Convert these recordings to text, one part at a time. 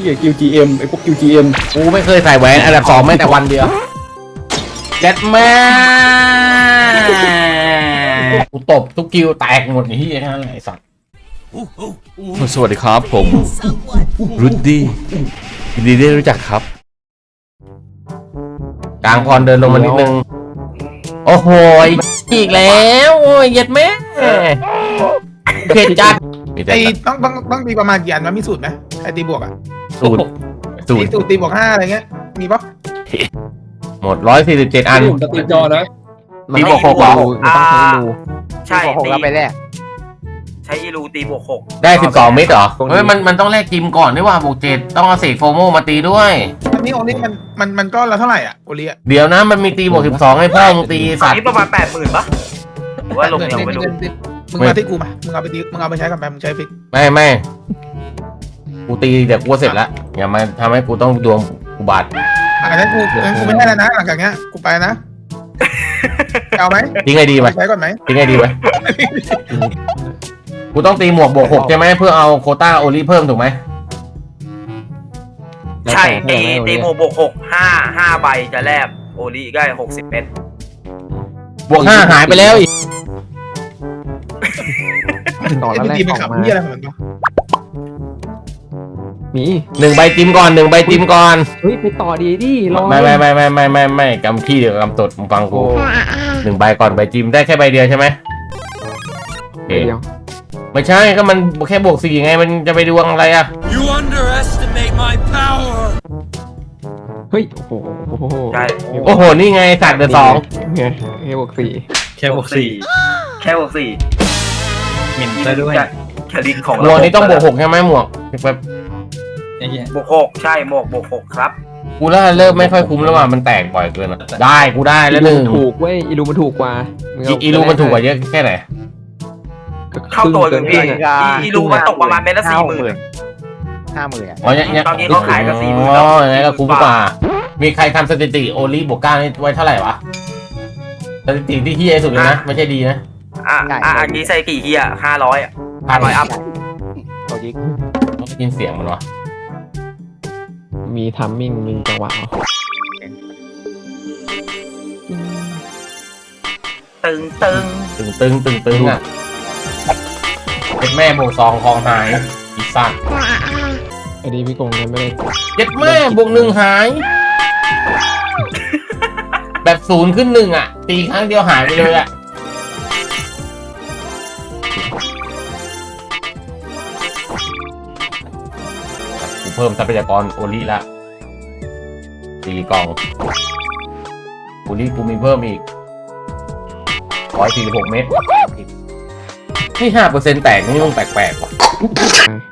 ที่กับ QGM ไอ้พวก QGM กูไม่เคยใส่แหวนอันดับสองแม้แต่วันเดียวเจ็ดแม่กูตบทุกกิวแตกหมดนี่แค่นั้นแหละไอ้สัตว์สวัสดีครับผมรุดดี้ยินดีได้รู้จักครับ กลางพรเดินลงมานิดนึง โอ้โหยอีกแล้วโอ้ยเย็ดแม่เผ็ดจัด มีแต่ไอ้ต้องต้องต้องตีประมาณกี่อันมันมีสูตรไหมไอ้ตีบวกอะ สูตรสูตีตรสูตรตีบวกห้าอะไรเงี้ย มีปะหมดร้อยสี่สิบเจ็ดอัน ผมจะติดจอนะตีบวกหกเหรอต้องใช้รูใช่หกตีแล้วไปแรกใช้อีรูตีบวกหกได้สิบสองเม็ดเหรอ เฮ้ยมันมันต้องแลกจิมก่อนด้วยว่าบวกเจ็ดต้องเอาเศษโฟโมมาตีด้วย อันนี้โอลิมันมันมันก็ละเท่าไหร่อะโอลิอะเดี๋ยวนะมันมีตีบวกสิบสองให้พ่อมึงตีอัสันตว์ นี้ประมาณแปดหมื่นปะหรือว่าลงเงินยังไม่เงิรู้นเงินมึงมาที่กูมามึงเอาไปตีมึงเอาไปใช้กับแบมมึงใช้ฟิกไม่ไม่ กูตีเดี๋ยวกูเสร็จแล้วอย่ามาทำให้กูต้องดวงกูบาดอะงั้นกูงั้นกูไม่ได้แล้วนะหลังจากเนี้ยกูไปนะเอาไหมทิ้งไงดีไหมใช้ก่อนไหมทิ้งไงดีไหมกูต้องตีหมวกบวกหกใช่ไหมเพื่อเอาโควต้าโอลิเพิ่มถูกไหมใช่ตีตีบวกบวกหกห้าห้าใบจะแลกโอลีได้หกสิบเม็ดบวกห้าหายไปแล้วอีกต่อไอ้แล้วแรกตีเป็นออกขับมาที่อะไรของมันวะ มีหนึ่งใบจิมก่อนหนึ่งใบจิมก่อนเฮ้ยไปต่อดีดิรอไม่ไม่ไม่ไม่ไม่ไม่ไม่กำขี้เดียวกับกำตดมึงฟังโอ้กูหนึ่งใบก่อนใบจิมได้แค่ใบเดียวใช่ไหมโอเคเดียวไม่ใช่ก็มันแค่บวกสี่ไงมันจะไปดวงอะไรอะ You underestimate my power! เฮ้ย โอ้โหโอ้โหใช่โอ้โหนี่ไงสัตว์เดือสองไงเฮ้ยบวกสี่แค่บวกสี่แค่บวกสี่หมิ่นได้ด้วยจะแคลิกของหมวกนี้ต้องบวกหกใช่ไหมหมวกแบบ ไอ้เหี้ยบวกหกใช่หมวกบวกหกครับ กูเริ่มเริ่มไม่ค่อยคุ้มแล้วว่ะมันแตกบ่อยเกินอะได้กูได้แล้วหนึ่งถูกเว้ยอีรูมันถูกกว่ามึงอีเาอีรูมันถูกกว่าเยอะแค่ไหนเข้าตัวคกัรึ่นงพี่เกินอีอีรูมันตกประมาณเม็ดละสี่หมื่น ห้าหมื่นอะอ๋อเนี่ยเนี่ยตอนนี้เขาขายกัน40,000 อ๋ออย่างนี้ก็คุ้มกว่า มีใครทำสถิติโอลิบวกเก้านี่ไว้เท่าไหร่วะสถิติที่เฮียสุดเลยนะไม่ใช่ดีนะอะอะอันนี้ใส่กี่เฮียห้าร้อยอะพัน500อัพตัวยิกต้องได้ยินเสียงมันวะ มีทัมมิ่งมีจังหวะตึงตึงตึงตึงตึงตึงอะเป็นแม่บวกสองคลองหายอีสัตว์ไอ้ดีพี่กงเนี่ยไม่ได้เจ็ดแม่บวกหนึ่งหาย แบบศูนย์ขึ้นหนึ่งอะ ตีครั้งเดียวหายไปเลยอะ เพิ่มทรัพยากรโอลิละสี่กล่องโอลิกูมีเพิ่มอีกร้อยสี่สิบหกเมตรนี่ห้าเปอร์เซ็นต์แตกนี่มันแปลกๆว่ะ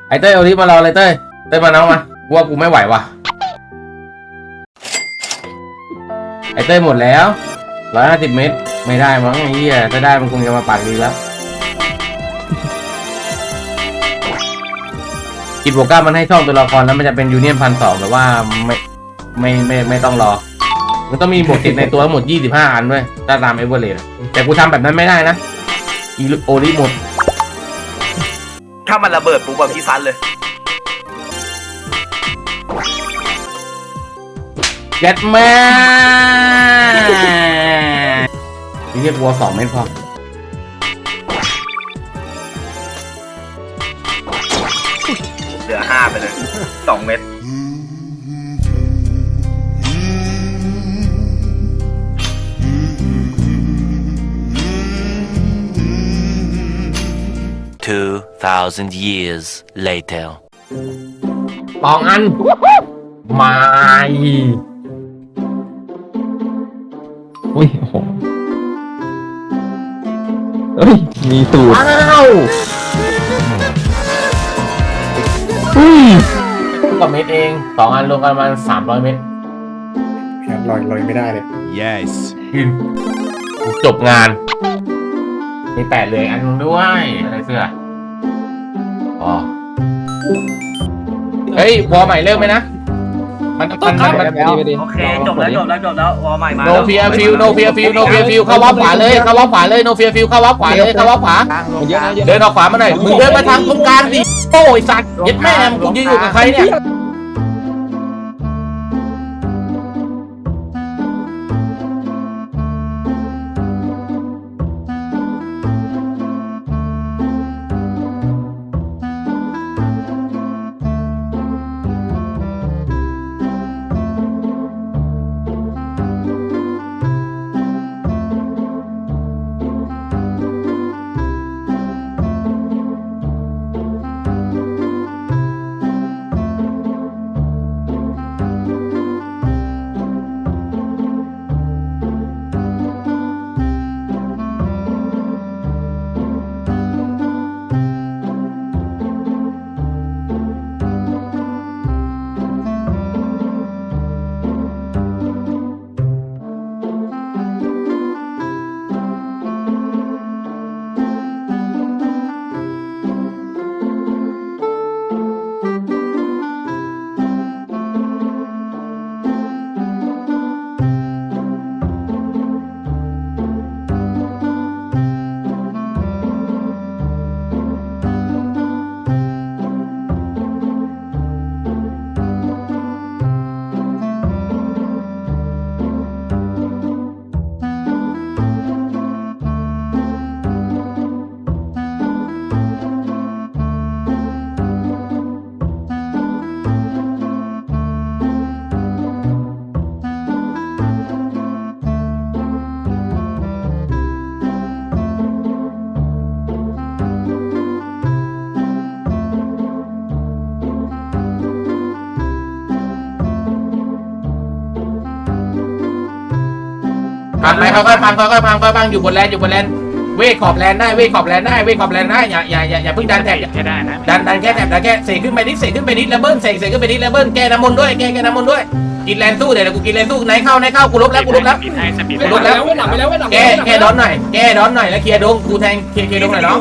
ไอเต้ยโอลิมารอเลยเต้ยเต้ยมาน้องมากูว่ากูไม่ไหวว่ะไอเต้ยหมดแล้วร้อยห้าสิบเมตร ไม่ได้มั้งไอ้เหี้ยถ้าได้มันคงจะมาปากดีแล้ว กิจบวกเก้ามันให้ช่องตัวละครแล้วมันจะเป็นยูเนียนพันสองแต่ว่าไม่ไม่ไม่ไม่ต้องรอ มันต้องมีบวกติดในตัวทั้งหมดยี่สิบห้าอันด้วยถ้าตามเอเวอร์เรสแต่กูทำแบบนั้นไม่ได้นะอีโอริหมด ถ้ามันระเบิดปุ๊บแบบพี่ซันเลยเย็ดแม่นี่เรียกวัวสองเม็ดพอ สองเม็ด2,000 years later. สองอันไม่อุ้ยโอ้โหเฮ้ย มีสูตรว้าวอุ้ย กว่าเม็ดเองสองอันรวมกันประมาณสามร้อยเม็ดแค่ลอยลอยไม่ได้เลย Yes. จบงาน มีแปดเหลยอันนึงด้วยอะไรเสื้ออ๋อเฮ้ยวอลใหม่เริ่มไหมนะ มันมันมันมันไปดีไปดีโอเคจบแล้วจบแล้วจบแล้ววอลใหม่มาโนเฟียฟิลโนเฟียฟิลโนเฟียฟิลเข้าวับขวาเลยเข้าวับขวาเลยโนเฟียฟิลเข้าวับขวาเลยเข้าวับขวามันเยอะนะเยอะเดินออกขวามาหน่อยมึงเดินมาทางตรงกลางสิโอ้ยสัตว์เย็ดแม่มงกูยืนอยู่กับใครเนี่ย ค่อยๆฟังค่อยๆฟังค่อยๆฟังอยู่บนแลนอยู่บนแลนเวทขอบแลนได้เวทขอบแลนได้เวทขอบแลนได้อย่าอย่าอย่าอย่าเพิ่งดันแท็บอย่าแค่ได้นะดันดันแค่แท็บดันแค่เสกขึ้นไปนิดเสกขึ้นไปนิดแล้วเบิ้ลเสกเสกขึ้นไปนิดแล้วเบิ้ลแกน้ำมนต์ด้วยแกแกน้ำมนต์ด้วยกินแลนสู้เดี๋ยวเดี๋ยวกูกินแลนสู้ไหนเข้าไหนเข้ากูลบแล้วกูลบแล้วปิดให้สปีดกูลบแล้วแกแกดอนหน่อยแกดอนหน่อยแล้วเคลียร์ดงกูแทงเคลียร์เคลียร์ดงหน่อยน้อง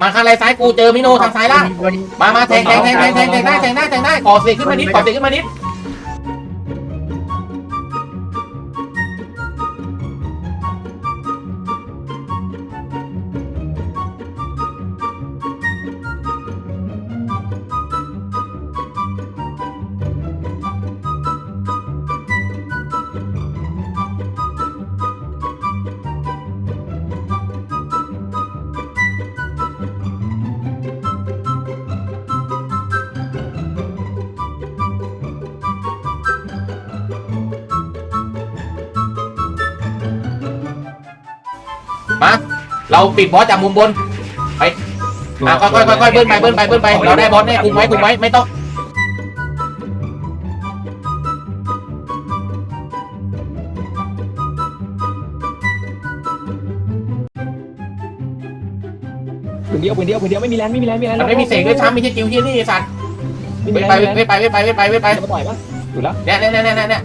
มาข้างไรซ้ายกูเจอมิโนทางซ้ายล่างมามาแทงแทงแทงแทงแทงแทงได้แทงได้แทงได้ก่อเสกขึ้นมานิดก่อเสกขึ้นมานิด เราปิดบอสจากมุมบน ไปอะค่อยๆค่อยๆเบิ้ลไปเบิ้ลไปเบิ้ลไป เราได้บอสแน่คุมไว้คุมไว้ไม่ต้องปืนเดียวปืนเดียวปืนเดียวไม่มีแรงไม่มีแรงไม่มีแรงมันไม่มีเสกด้วยซ้ำไม่ใช่จิวที่นี่ไอ้สัตว์ไม่เวมีทแรงไปเวทไปเวทไปเวทไปเวทไปจะมาต่อยปะอยู่แล้วเนี่ยเนี่ยเนี่ยเนี่ยเนี่ย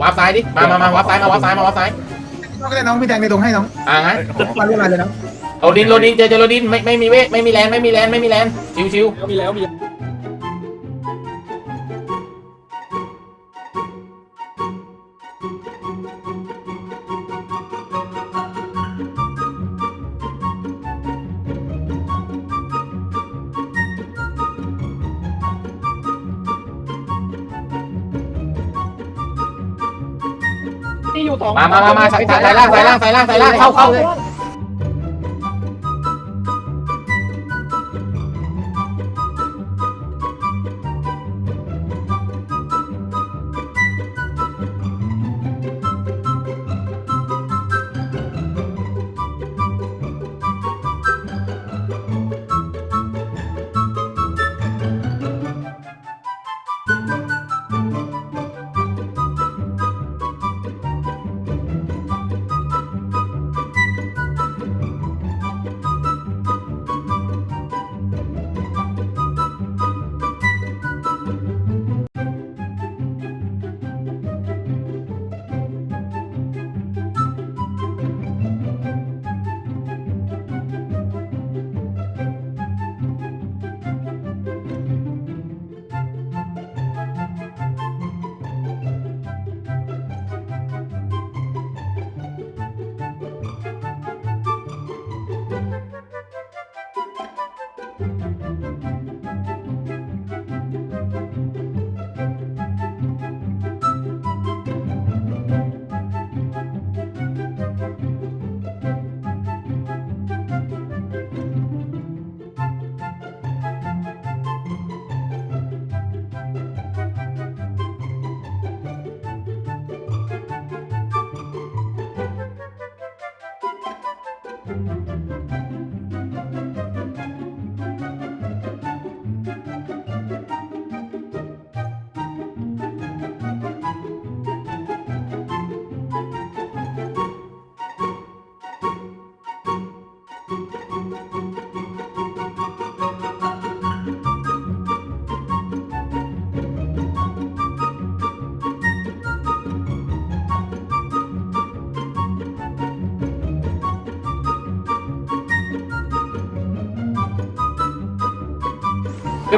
วาร์ปซ้ายดิ มามามาวาร์ปซ้าย มาวาร์ปซ้าย มาวาร์ปซ้าย น้องก็ได้น้องพี่แดงในตรงให้น้องอ่างั้นมาเรื่อยๆเลยน้อง โรดินโรดินเจอเจอโรดิน ไม่ไม่มีเวทไม่มีแลนไม่มีแลนไม่มีแลนชิวชิวมีแล้วมีที่อยู่สอง มามามามาสายสายสายล่างสายล่างสายล่างสายล่างเข้าเข้าเลย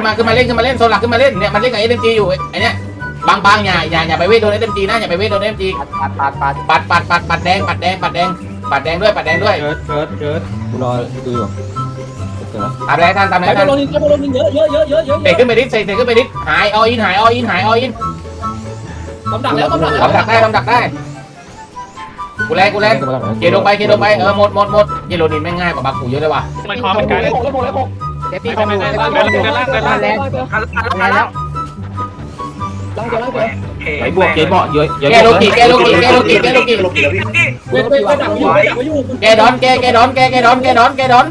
นมาขึ้นมาเล่นขึ้นมาเล่นโซนหลักขึ้นมาเล่นเนี่ยมันเล่นกับเอ็มจีอยู่ไอเนี้ยบางบางอย่าอย่าอย่าไปเวทโดนเอ็มจีนะอย่าไปเวทโดนเอ็มจีปัดปัดปัดปัดปัดปัดปัดแดงปัดแดงปัดแดงปัดแดงด้วยปัดแดงด้วยเกิดเกิดเกิดกูรอดูอยู่เจอแล้วทำอะไรท่านทำอะไรไปท่านโดนนินไปโดนนินเยอะเยอะเยอะเยอะเยอะเตะขึ้นไปดิเตะขึ้นไปดิหายออินหายออินหายออินกำดักแล้วกำดักทำดักได้ทำดักได้กูแรงกูแรงเกลงไปเกลงไปเออหมดหมดหมดเยโรนินไม่ง่ายกว่าบากูเยอะเลยว่ะมันคอเป็นการเล่ นเซฟตี้ของมึงเซฟตี้ของมึงแรงคันละแล้วล่างเจอล่างเจอไอ้บวกเกบอเยอะเยอะแกโลกิแกโลกิแกโลกิแกโลกิเว้ยเว้ยเดักอยู่ดักอยู่แกดอนแกแกดอนแกแกดอนแกดอนแกดอน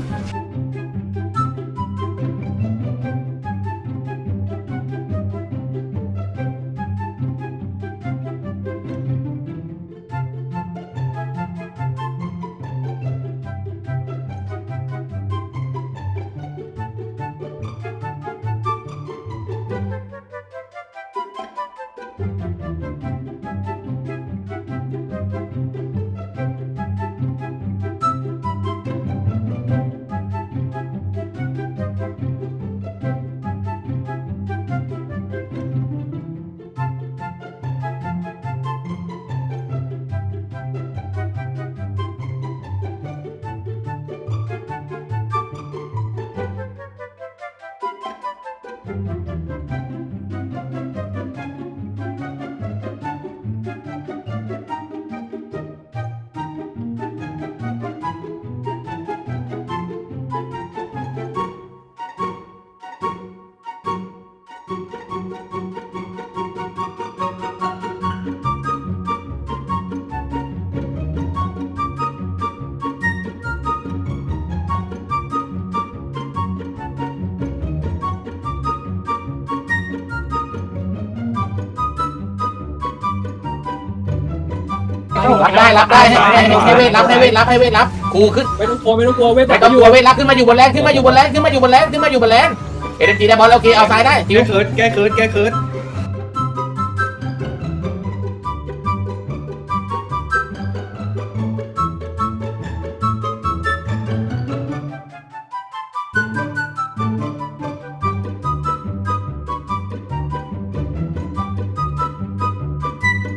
รับได้รับได้ให้ให้เวทรับให้เวทรับให้เวทรับกูขึ้นไม่ต้องกลัวไม่ต้องกลัวเว้ยไม่ดักต้องอกยู่ลัวเวทรับขึ้นมาอยู่บนแรงขึ้นมาอยู่บนแรงขึ้นมาอยู่บนแรงขึ้นมาอยู่บนแรงเอ็มจีได้บอลโอเคเอาซ้ายได้จิวแก้เคิร์ดแก้เคิร์ดแก้เคิร์ด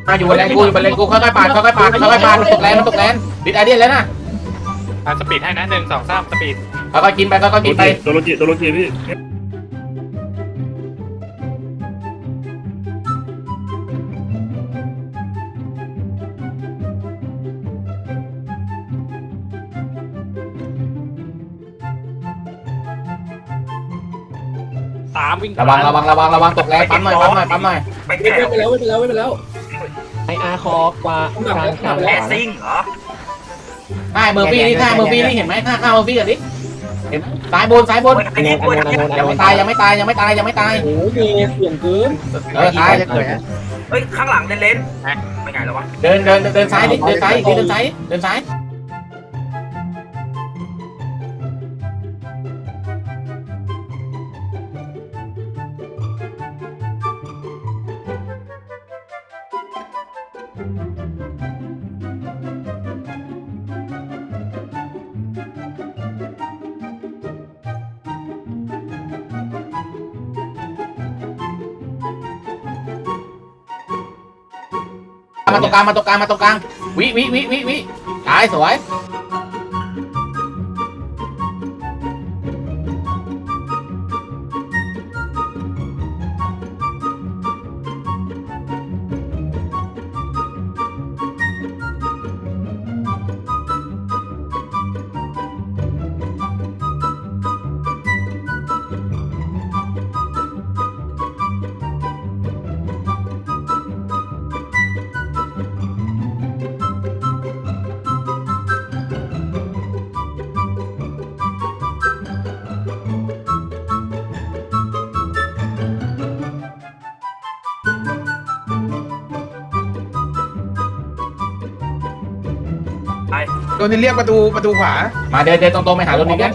มาอยู่บนแรงกูอยู่บนแรงกูค่อยๆปาดค่อยๆปาดค่อยๆปาดมันตกแรงมันตกแรงดิดไอเดียนแล้วนะสปีดให้นะหนึ่งสองสามสปีดค่อยๆกินไปค่อยๆกินไปโดโลจิโดโลจิพี่ตามวิ่งระวังระวังระวังระวังตกแรงปั๊มหน่อยปั๊มหน่อยปั๊มหน่อยไปเว้แข่ยไปแล้วเว้ยไปแล้วเว้ยไปแล้ว ไออาร์คอกว่ากลางกลางแลซิ่งเหรอใช่เมอร์ฟี่นี่ใช่เมอร์ฟี่นี่เห็นไหมข้าข้าเมอร์ฟี่กันดิเห็นไหมซ้ายบนซ้ายบนไอ้นี่ป่วยยังไม่ตายยังไม่ตายยังไม่ตายยังไม่ตายโอ้ยเมย์เสี่ยงเกินเออตายเฮ้ยข้างหลังเล่นเล่นไม่ไงแล้ววะเดินเดินเดินซ้ายดิเดินซ้ายอีกทีเดินซ้ายเดินซ้าย ตรงกลางมาตรงกลางมาตรงกลางวิวิวิวิวิตายสวย โดนนี่เรียกประตูประตูขวา มาเดินเดินตรงๆไปหาตรงนี้กัน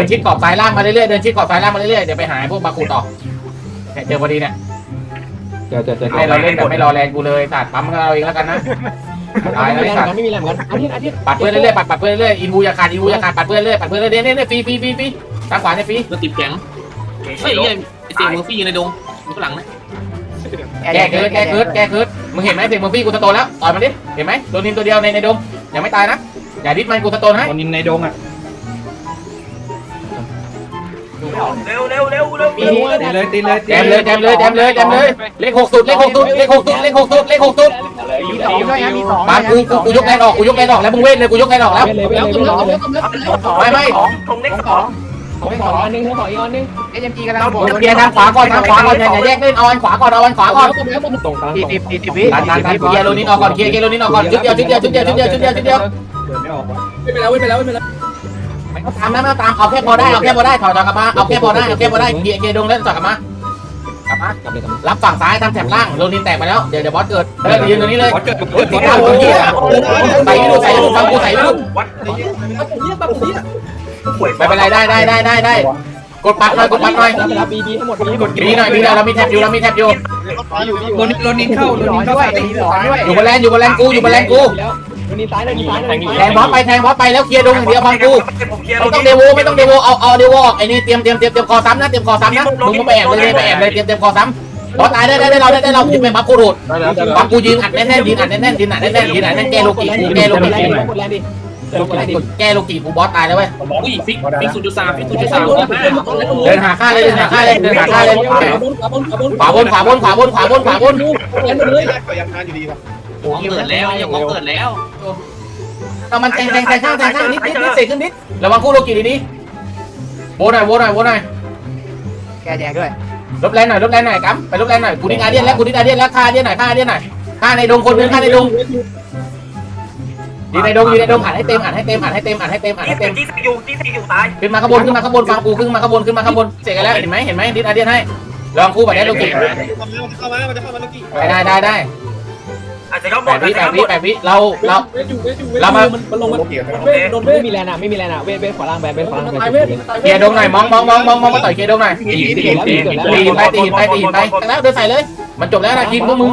ดินชิดขอบซ้ายล่างมาเรื่อยๆเดินชิดขอบซ้ายล่างมาเรื่อยๆเดี๋ยวไปหาพวกบาคูต่อเนี่ยเจอพอดีเนี่ยเจอเจอเจอให้เราเล่นแบบไม่รอแรงกูเลยตัดปั๊มเราเองแล้วกันนะตายแล้วไม่ไอ้มีแรสังตว์ไม่มีแรงเหมือนกันอาทิตย์อาทิตย์ปัดเพื่อนเรื่อยๆปัดปัดเพื่อนเรื่อยๆอินบูอย่าขาดอินบูอย่าขาดปัดเพื่อนเรื่อยปัดเพื่อนเรื่อยเนี่ยเนี่ยฟรีฟรีฟรีฟรีทางขวาเนี่ยฟรีรถติดแข็งเฮ้ยไอเสียงมือฟี่อยู่ในดงอยู่ข้างหลังนะแก้เกิดแก้เกิดแก้เกิดมึงเห็นไหมเสียงมึงฟี่กูสโตนแล้วต่อยมันดิเห็นไหมโดนนินตัวเดียวในในดงยังไม่ตายนะอย่าดิสมันกูสโตนให้คนนินในดงอะ เร็วเร็วเร็วเร็วตีเลยตีเลยแจมเลยแจมเลยแจมเลยแจมเลยเลขหกสุดเลขหกสุดเลขหกสุดเลขหกสุดเลขหกสุดมากูกูกูยกแรงออกกูยกแรงออกแล้วมึงเว้นเลยกูยกแรงออกแล้วไม่ไม่สองทงเลขสองของสองอันนึงของอีกอันนึงเอ็มจีกำลังเบียร์ทางขวาก่อนทางขวาก่อนอย่าแยกเล่นเอาอันขวาก่อนเอาอันขวาก่อนตรงกลางสี่สิบสี่สิบวิดันดันดันเคลียร์โรนินออกก่อนเคลียร์เคลียร์โรนินออกก่อนชุดเดียวชุดเดียวชุดเดียวชุดเดียวชุดเดียวชุดเดียวไม่ออกไม่ไปแล้วไม่ไปแล้วไม่ไปแล้ว ต้องตามนะไม่ต้องตามเอาแค่พอได้เอาแค่พอได้ถอยถอยกลับมาเอาแค่พอได้เอาแค่พอได้เคลียร์เคลียร์ดงแล้วถอยกลับมากลับมากลับเลยกลับรับฝั่งซ้ายทำแถบล่างโรนินแตกไปแล้วเดี๋ยวเดี๋ยวบอสเกิดเฮ้ยยืนตรงนี้เลยบอสเกิดเฮ้ยสีดำตรงนี้ใส่ไม่ดูใส่ไม่ดูฟังกูใส่ไม่ดูวัดปั๊บผมเนี่ยปั๊บผมเนี่ยป่วยไม่เป็นไรได้ได้ได้ได้ได้กดปัดหน่อยกดปัดหน่อยแล้วไปรับบีบีทั้งหมดบีกดมีหน่อยมีหน่อยเรามีแท็บอยู่เรามีแท็บอยู่โดนโดนนินเข้าโดนนินเข้าใส่ตีสองด้วยอยู่บนแลนอยู่บนแลนกูอยู่บนแลนกู แล้ววันนี้ซ้ายเลยมีซ้ายเลยมีแทงบอสไปแทงบอสไปแล้วเคลียร์ดงอย่างเดียวฟังกูผมเคลียร์ไม่ต้องเดโวไม่ต้องเดโวเอาเอาเดโวออกไอ้นี่เตรียมเตรียมเตรียมเตรียมคอซ้ำนะเตรียมคอซ้ำนะมึงมาไปแอบเลยไปแอบเลยเตรียมเตรียมคอซ้ำบอสตายได้ได้ได้เราได้ได้เราจะเป็นบัฟกูโดดบัฟกูยืนอัดแน่นๆยืนอัดแน่นๆยืนอัดแน่นๆยืนอัดแน่นๆแกโลกิกูแกโลหมกิดแรงดิหมดแรงดิหมดแรงดิแกโลกิกูบอสตายแล้วเว้ยอุ้ยฟิกฟิกศูนย์จุดสามฟิกศูนย์จุดสามเดินหาค่าเลยเดินหาค่าเลยเดินหาค่าเลยขวาบนขวาบนขวาบนขวาบนขวาบนขวาบนขวาบนขวาบนแอนหมดเลย โอ้เกิดแล้วยังเกิดแล้วเอามันแทงแทงแทงข้างแทงข้างนิดนิดนิดเสกขึ้นนิดระวังคู่โลกิดีๆโวหน่อยโวหน่อยโวหน่อยแกแจกด้วย ลบแรงหน่อยลบแรงหน่อยกั๊มไปลบแรงหน่อยกูดิ้งอาเดียนแล้วกูดิ้งอาเดียนแล้วฆ่าอาเดียนหน่อยฆ่าอาเดียนหน่อยฆ่าในดงคนนึงฆ่าในดงอยู่ในดงอยู่ในดงอัดให้เต็มอัดให้เต็มอัดให้เต็มอัดให้เต็มอัดให้เต็มที่สี่อยู่ที่สี่อยู่ตายขึ้นมาข้างบนขึ้นมาข้างบนฟังกูขึ้นมาข้างบนขึ้นมาข้างบนเสร็จกันแล้วเห็นไหมเห็นไหมดิ้งอาเดียนให้ลองคู่แบบนี้โลกิได้ได้ได้ได้ อาจจะเข้าหมแปดดวิแปดวิแปดวิเราเรา เวทอยู่เวทอยู่เวทมันมันลงมันเวทโดนเวไม่ทมีแรงอะไม่มีแรงอะเวทเวทขวาล่างแบนเวทขวาล่างแบนตายเวทตายเคลียร์ดงหน่อยมองมองมองมองมองมาต่อยเคลียร์ดงหน่อยตีตีตีตีหินไปตีหินไปตีหินไปแล้วเดินใส่เลย มันจบแล้วนะคิดพวกมึง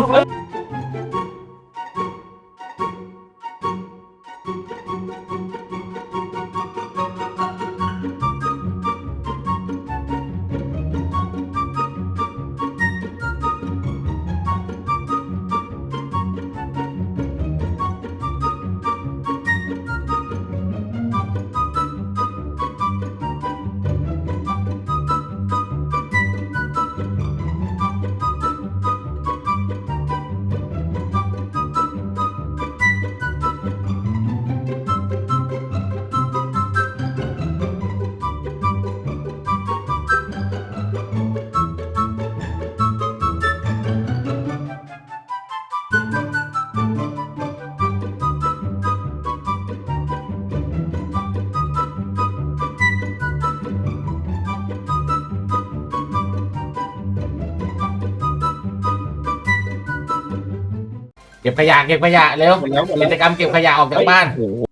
ก็บขยะเก็บขยะเร็วกิจกรรมเก็บขยะออกจากบ้าน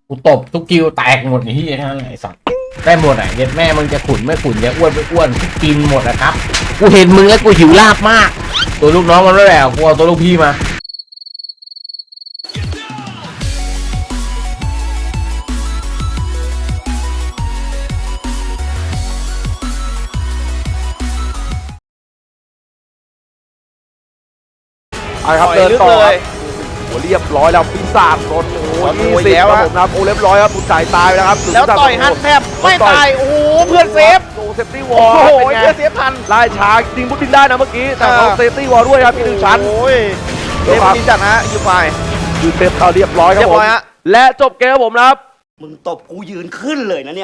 กูตบทุกกิวแตกหมดนี่ทั้งนั้นไอ้สัตว์ได้หมดอะเย็ดแม่มึงจะขุนไม่ขุนจะอ้วนไม่อ้วนกินหมดนะครับ กูเห็นมึงแล้วกูหิวลาบมาก ตัวลูกน้องมันไม่แหวกกูเอาตัวลูกพี่มาเอาครับเดินต่อครับโอ้ เรียบร้อยแล้วปีศาจโดนโอ้ยี่สิบครับผมนะโอ้เรียบร้อยครับคุณจ่ายตายไปแล้วครับแล้วต่อยฮันแทบไม่ตายโอ้โหเพื่อนเซฟโอ้เซฟตี้วอลโอ้โหเป็นไงเพื่อนเซฟทันไล่ช้าจริงพุทธินได้นะเมื่อกี้แต่เขาเซฟตี้วอลด้วยครับอีกหนึ่งชั้นโอ้ยเซฟจริงจัดนะยูไฟคือเซฟเอาเรียบร้อยครับเรียผบมร้อยฮะและจบเกมครับผมนะครับมึงตบกูยืนขึ้นเลยนะเนี่ย